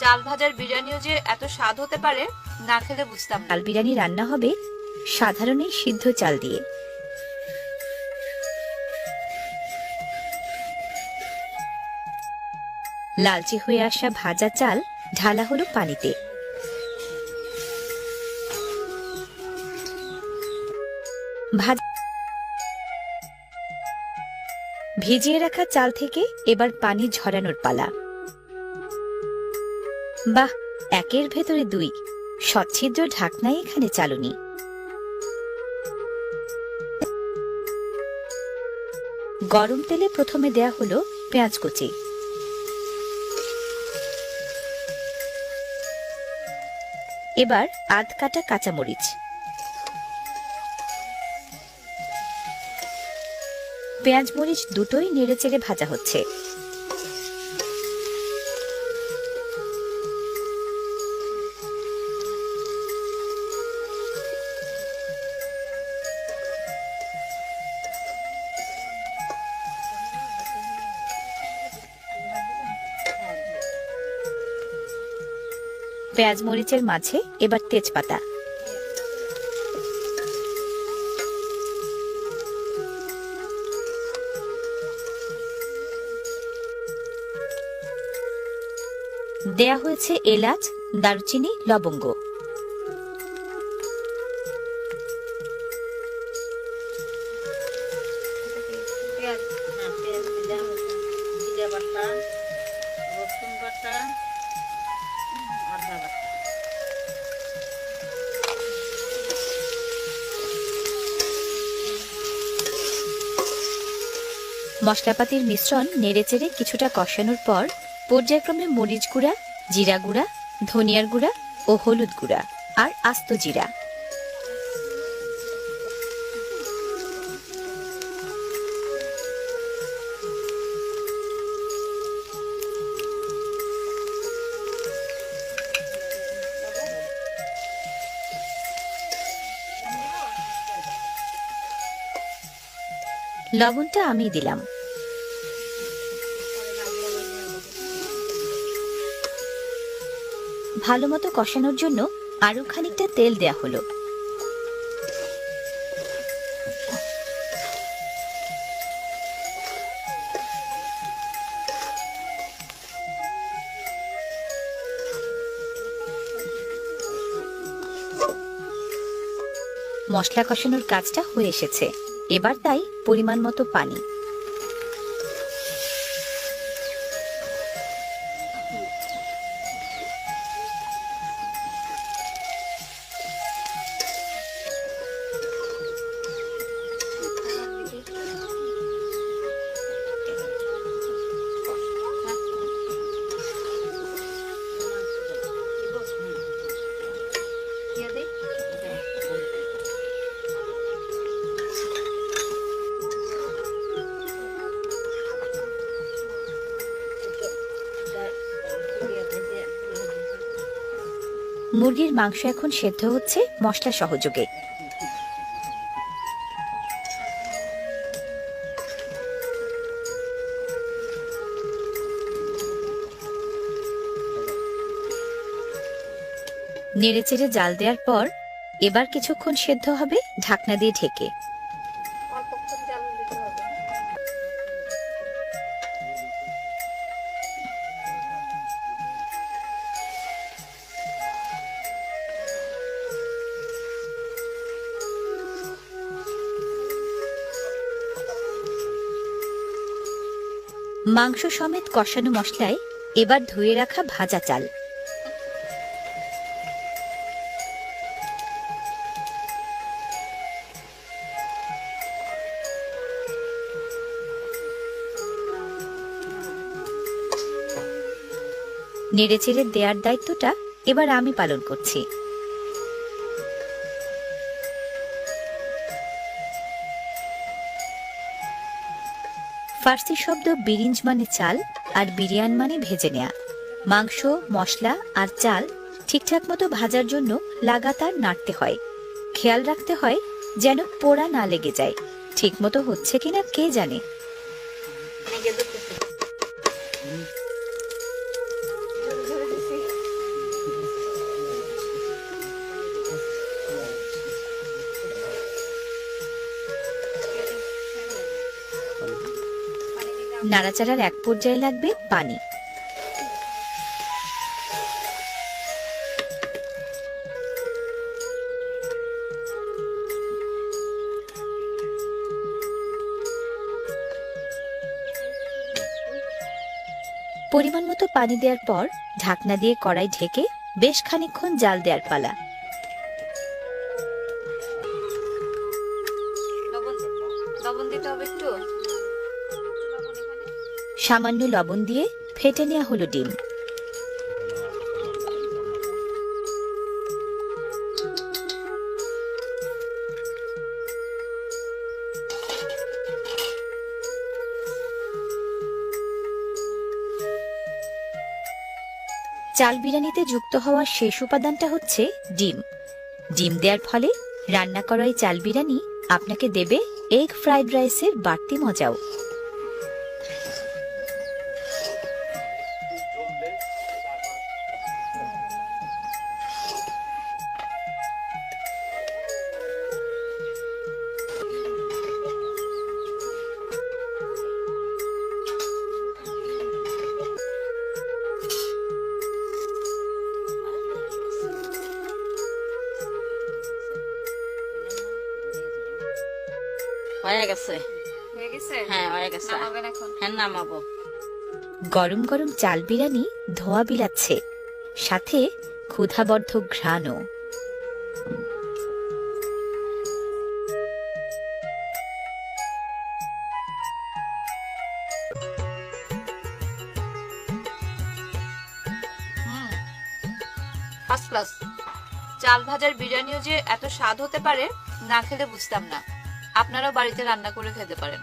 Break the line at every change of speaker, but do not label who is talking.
চাল ভাজার বিরিয়ানিও যে এত স্বাদ হতে পারে, না খেলে বুঝতাম
চাল বিরিয়ানি রান্না হবে সাধারণ এই সিদ্ধ চাল দিয়ে। লালচে হয়ে আসা ভাজা চাল ঢালা হলো পানিতে। ভাজ ভিজিয়ে রাখা চাল থেকে এবার পানি ঝরানোর পালা। বাহ, একের ভেতরে দুই। সচ্ছিদ্র ঢাকনাই এখানে চালুনি। গরম তেলে প্রথমে দেয়া হলো পেঁয়াজ কুচি। এবার আধ কাটা কাঁচামরিচ। পেঁয়াজ মরিচ দুটোই নেড়েচেড়ে ভাজা হচ্ছে। পেঁয়াজ মরিচের মাঝে এবার তেজপাতা। দেয়া হয়েছে এলাচ দারুচিনি লবঙ্গ। মশলাপাতির মিশ্রণ নেড়েচেড়ে কিছুটা কষানোর পর পর্যায়ক্রমে মরিচ গুঁড়া, জিরা গুঁড়া, ধনিয়ার গুঁড়া ও হলুদ গুঁড়া আর আস্ত জিরা। লবণটা আমি দিলাম। ভালো মতো কষানোর জন্য আরও খানিকটা তেল দেয়া হলো। মশলা কষানোর কাজটা হয়ে এসেছে। এবার তাই পরিমাণ মতো পানি। মুরগির মাংস এখন সেদ্ধ হচ্ছে মশলা সহযোগে। নেড়েচেড়ে জাল দেওয়ার পর এবার কিছুক্ষণ সেদ্ধ হবে ঢাকনা দিয়ে ঢেকে। মাংস সমেত কষানো মশলায় এবার ধুয়ে রাখা ভাজা চাল। নেড়েচেড়ে দেওয়ার দায়িত্বটা এবার আমি পালন করছি। ফার্সি শব্দ বিরিঞ্জ মানে চাল আর বিরিয়ান মানে ভেজে নেয়া। মাংস, মশলা আর চাল ঠিকঠাক মতো ভাজার জন্য লাগাতার নাড়তে হয়। খেয়াল রাখতে হয় যেন পোড়া না লেগে যায়। ঠিক মতো হচ্ছে কিনা কে জানে? নাড়াচাড়ার এক পর্যায়ে লাগবে পানি। পরিমাণ মতো পানি দেওয়ার পর ঢাকনা দিয়ে কড়াই ঢেকে বেশ খানিকক্ষণ জাল দেওয়ার পালা।
লবণ দিতে হবে একটু।
সামান্য লবণ দিয়ে ফেটে নেওয়া হলো ডিম। চাল বিরিয়ানিতে যুক্ত হওয়া শেষ উপাদানটা হচ্ছে ডিম। ডিম দেওয়ার ফলে রান্না করা এই চাল বিরিয়ানি আপনাকে দেবে এগ ফ্রাইড রাইসের বাড়তি মজাও।
হয়ে গেছে।
হয়ে গেছে?
হ্যাঁ হয়ে গেছে। হ্যাঁ নামাবো।
গরম গরম চাল বিরিয়ানি ধোয়া বিলাচ্ছে। সাথে ক্ষুধাবর্ধক ঘ্রাণও।
ফার্স্ট ক্লাস চাল ভাজার বিরিয়ানিও যে এত স্বাদ হতে পারে না খেলে বুঝতাম না। আপনারাও বাড়িতে রান্না করে খেতে পারেন।